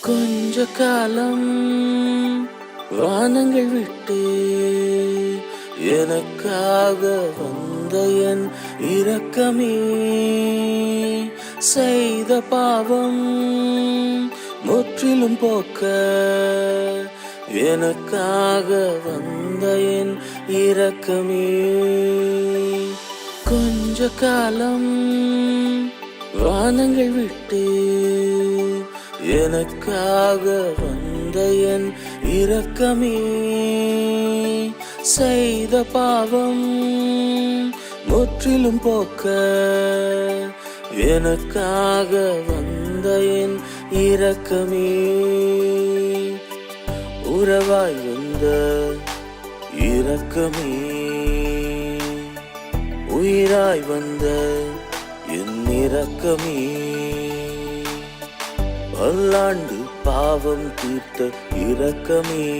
கொஞ்ச காலம் வானங்கள் விட்டு. எனக்காக வந்த என் இரக்கமே. செய்த பாவம் முற்றிலும் போக்க. எனக்காக வந்த என் இரக்கமே. கொஞ்ச காலம் வானங்கள் விட்டு. எனக்காக வந்த என் இரக்கமே செய்த பாவம் முற்றிலும் போக்க எனக்காக வந்த என் இரக்கமே உறவாய் வந்த இரக்கமே உயிராய் வந்த என் இரக்கமே பல்லாண்டு பாவம் தீர்த்த இரக்கமே.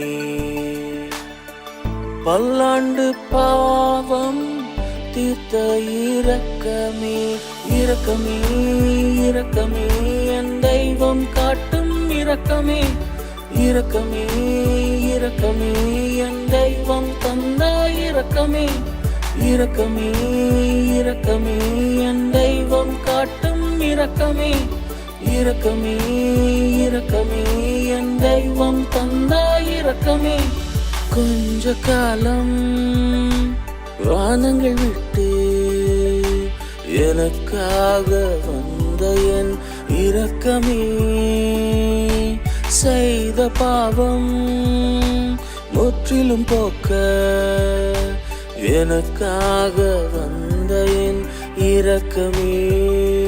பல்லாண்டு பாவம் தீர்த்த இரக்கமே. இரக்கமே இரக்கமே என் தெய்வம் காட்டும் இரக்கமே. இரக்கமே இரக்கமே என் தெய்வம் தந்த இரக்கமே. இரக்கமே இரக்கமே என் தெய்வம் காட்டும் இரக்கமே. இரக்கமே இரக்கமே என் தெய்வம் தந்த இரக்கமே. கொஞ்ச காலம் வானங்கள் விட்டு எனக்காக வந்த என் இரக்கமே. செய்த பாவம் முற்றிலும் போக்க எனக்காக வந்த என் இரக்கமே.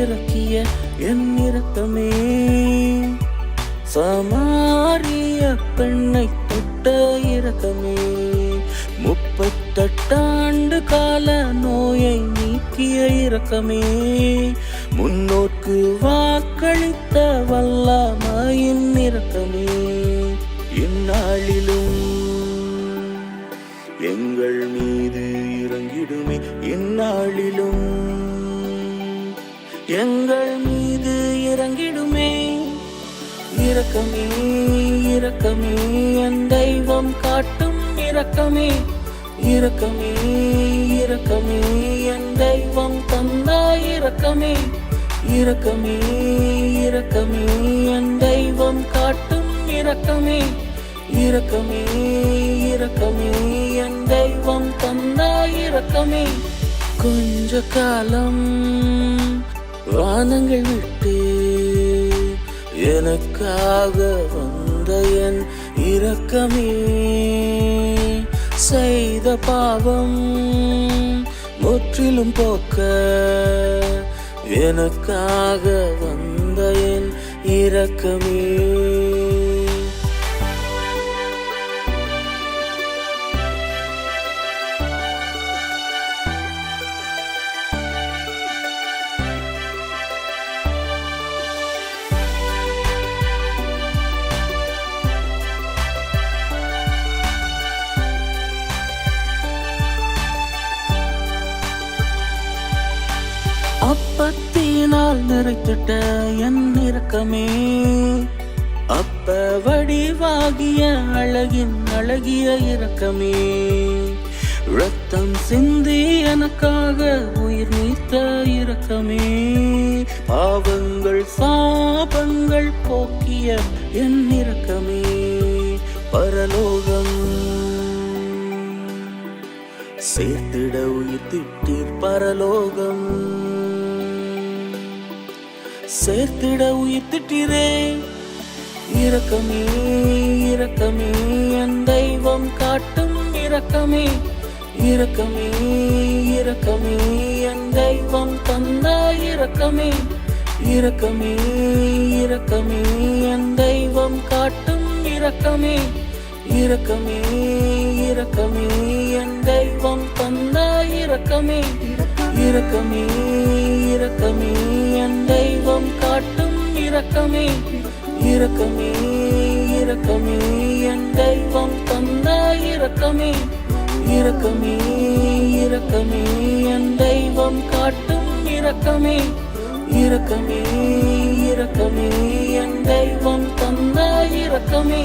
இறக்கிய என் இரக்கமே சமாரிய பெண்ணை தொட்ட இரக்கமே. முப்பத்தெட்டாண்டு கால நோயை நீக்கிய இரக்கமே. முன்னோர்க்கு வாக்களித்த வல்லமையின் இரக்கமே. இந்நாளிலும் எங்கள் மீது இறங்கிடுமே. இந்நாளிலும் எங்கள் மீது இறங்கிடுமே. இரக்கமே இரக்கமே என் தெய்வம் காட்டும் இரக்கமே. இரக்கமே இரக்கமே என் தெய்வம் தந்தா இரக்கமே. இரக்கமே இரக்கமே என் தெய்வம் காட்டும் இரக்கமே. இரக்கமே இரக்கமே என் தெய்வம் தந்தா இரக்கமே. கொஞ்ச காலம் வானங்கள் விட்டு எனக்காக வந்த என் இரக்கமே. செய்த பாவம் முற்றிலும் போக்க எனக்காக வந்த என் இரக்கமே. நிறைத்துட்ட என் இரக்கமே. அப்ப வடிவாகிய அழகின் அழகிய இரக்கமே. ரத்தம் சிந்தி எனக்காக உயிர் நீத்த இரக்கமே. பாவங்கள் சாபங்கள் போக்கிய என் இரக்கமே. சேர்த்திட உயிர் திட்டிரே இரக்கமே இரக்கமே என் தெய்வம் காட்டும் இரக்கமே. இரக்கமே இரக்கமே என் தெய்வம் தந்த இரக்கமே. இரக்கமே இரக்கமே என் தெய்வம் காட்டும் இரக்கமே. இரக்கமே இரக்கமே என் தெய்வம் தந்த இரக்கமே. இரக்கமே இரக்கமே என் தெய்வம் காட்டும் இரக்கமே. இரக்கமே இரக்கமே என் தெய்வம் தந்த இரக்கமே. இரக்கமே இரக்கமே என் தெய்வம் காட்டும் இரக்கமே. இரக்கமே இரக்கமே என் தெய்வம் தந்த இரக்கமே.